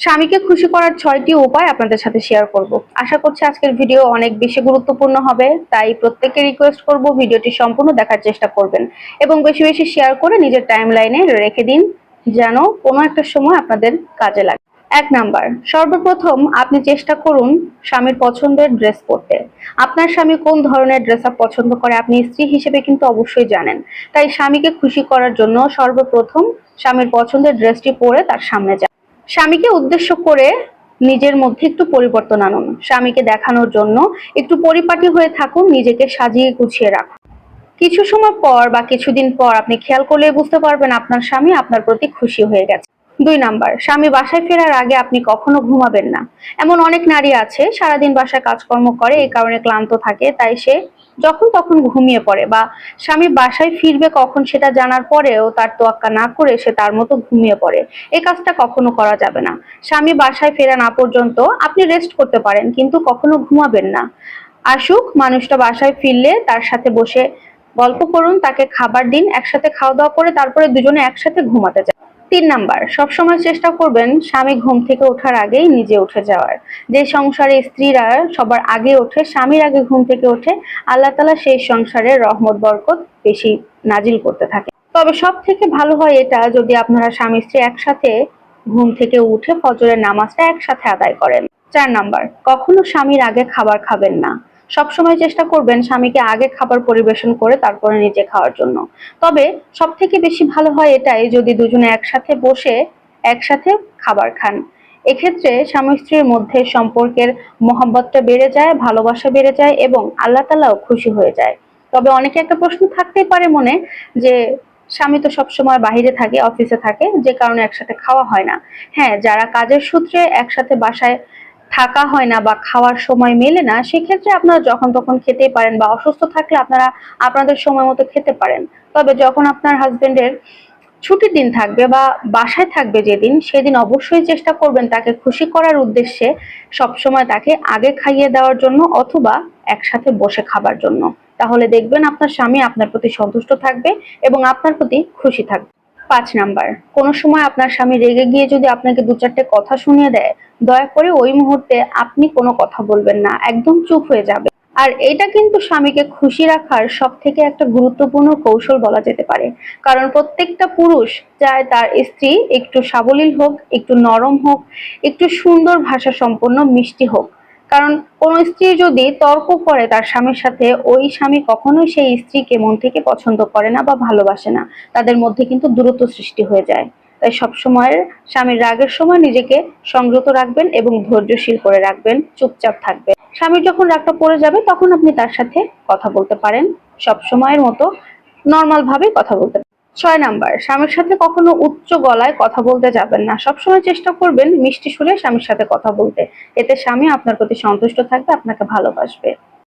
স্বামীকে খুশি করার ছয়টি উপায় আপনাদের সাথে শেয়ার করব। আশা করছি আজকের ভিডিও অনেক বেশি গুরুত্বপূর্ণ হবে, তাই প্রত্যেককে রিকোয়েস্ট করব ভিডিওটি সম্পূর্ণ দেখার চেষ্টা করবেন এবং বেশি বেশি শেয়ার করে নিজের টাইম লাইনে রেখে দিন, যেন কোনো একটা সময় আপনাদের কাজে লাগে। এক নাম্বার, সর্বপ্রথম আপনি চেষ্টা করুন স্বামীর পছন্দের ড্রেস পরতে। আপনার স্বামী কোন ধরনের ড্রেস আপ পছন্দ করে আপনি স্ত্রী হিসেবে কিন্তু অবশ্যই জানেন। তাই স্বামীকে খুশি করার জন্য সর্বপ্রথম স্বামীর পছন্দের ড্রেসটি পরে তার সামনে যান। স্বামীকে উদ্দেশ্য করে নিজের মধ্যে একটু পরিবর্তন আনুন। স্বামীকে দেখানোর জন্য একটু পরিপাটি হয়ে থাকুন, নিজেকে সাজিয়ে গুছিয়ে রাখুন। কিছু সময় পর বা কিছুদিন পর আপনি খেয়াল করলে বুঝতে পারবেন আপনার স্বামী আপনার প্রতি খুশি হয়ে গেছে। দুই নাম্বার, স্বামী বাসায় ফেরার আগে আপনি কখনো ঘুমাবেন না। এমন অনেক নারী আছে, সারাদিন বাসায় কাজকর্ম করে, এই কারণে ক্লান্ত থাকে, তাই সে যখন তখন ঘুমিয়ে পড়ে বা স্বামী বাসায় ফিরবে কখন সেটা জানার পরেও তার তোয়াক্কা না করে সে তার মতো ঘুমিয়ে পড়ে। এই কাজটা কখনো করা যাবে না। স্বামী বাসায় ফেরা না পর্যন্ত আপনি রেস্ট করতে পারেন, কিন্তু কখনো ঘুমাবেন না। আসুক, মানুষটা বাসায় ফিরলে তার সাথে বসে গল্প করুন, তাকে খাবার দিন, একসাথে খাওয়া দাওয়া করে তারপরে দুজনে একসাথে ঘুমাতে যান। তিন নাম্বার, সবসময় চেষ্টা করবেন স্বামী ঘুম থেকে ওঠার আগেই নিজে উঠে যাওয়ার। যে সংসারে স্ত্রীরা সবার আগে ওঠে, স্বামীর আগে ঘুম থেকে ওঠে, আল্লাহ তালা সেই সংসারে রহমত, বরকত বেশি নাজিল করতে থাকে। তবে সব থেকে ভালো হয় এটা যদি আপনারা স্বামী স্ত্রী একসাথে ঘুম থেকে উঠে ফজরের নামাজটা একসাথে আদায় করেন। চার নাম্বার, কখনো স্বামীর আগে খাবার খাবেন না। সবসময় চেষ্টা করবেন স্বামীকে আগে খাবার পরিবেশন করে তারপরে নিজে খাওয়ার জন্য। তবে সব থেকে বেশি ভালো হয় এটাই যদি দুজনে একসাথে বসে একসাথে খাবার খান। এক্ষেত্রে স্বামী স্ত্রীর মধ্যে সম্পর্কের মহব্বতটা বেড়ে যায়, ভালোবাসা বেড়ে যায় এবং আল্লাহ তালাও খুশি হয়ে যায়। তবে অনেকে একটা প্রশ্ন থাকতেই পারে মনে যে, স্বামী তো সবসময় বাহিরে থাকে, অফিসে থাকে, যে কারণে একসাথে খাওয়া হয় না। হ্যাঁ যারা কাজের সূত্রে একসাথে বাসায় থাকা হয় না বা খাওয়ার সময় মেলে না, সেক্ষেত্রে আপনারা যখন তখন খেতেই পারেন বা অসুস্থ থাকলে আপনারা আপনাদের সময় মতো খেতে পারেন। তবে যখন আপনার হাজবেন্ডের ছুটির দিন থাকবে বা বাসায় থাকবে যেদিন, সেদিন অবশ্যই চেষ্টা করবেন তাকে খুশি করার উদ্দেশ্যে সবসময় তাকে আগে খাইয়ে দেওয়ার জন্য অথবা একসাথে বসে খাবার জন্য। তাহলে দেখবেন আপনার স্বামী আপনার প্রতি সন্তুষ্ট থাকবে এবং আপনার প্রতি খুশি থাকবে। পাঁচ নাম্বার। কোনো সময় আপনার স্বামী রেগে গিয়ে যদি আপনাকে দু চারটে কথা শুনিয়ে দেয়, দয়া করে ওই মুহূর্তে আপনি কোনো কথা বলবেন না, একদম চুপ হয়ে যাবে আর এটা কিন্তু স্বামীকে খুশি রাখার সব থেকে একটা গুরুত্বপূর্ণ কৌশল বলা যেতে পারে। কারণ প্রত্যেকটা পুরুষ চায় তার স্ত্রী একটু সাবলীল হোক, একটু নরম হোক, একটু সুন্দর ভাষা সম্পন্ন মিষ্টি হোক। কারণ কোন স্ত্রী যদি তর্ক করে তার স্বামীর সাথে, ওই স্বামী কখনোই সেই স্ত্রীকে মন থেকে পছন্দ করে না বা ভালোবাসে না। তাদের মধ্যে কিন্তু দূরত্ব সৃষ্টি হয়ে যায়। তাই সবসময়ের স্বামীর রাগের সময় নিজেকে সংযত রাখবেন এবং ধৈর্যশীল করে রাখবেন, চুপচাপ থাকবেন। স্বামীর যখন রাগটা পড়ে যাবে, তখন আপনি তার সাথে কথা বলতে পারেন। সব সময়ের মতো নর্মাল ভাবে কথা বলতে ছয় নাম্বার, স্বামীর সাথে কখনো উচ্চ গলায় কথা বলতে যাবেন না। সবসময় চেষ্টা করবেন মিষ্টি সুরে স্বামীর সাথে কথা বলতে। এতে স্বামী আপনার প্রতি সন্তুষ্ট থাকবে, আপনাকে ভালোবাসবে।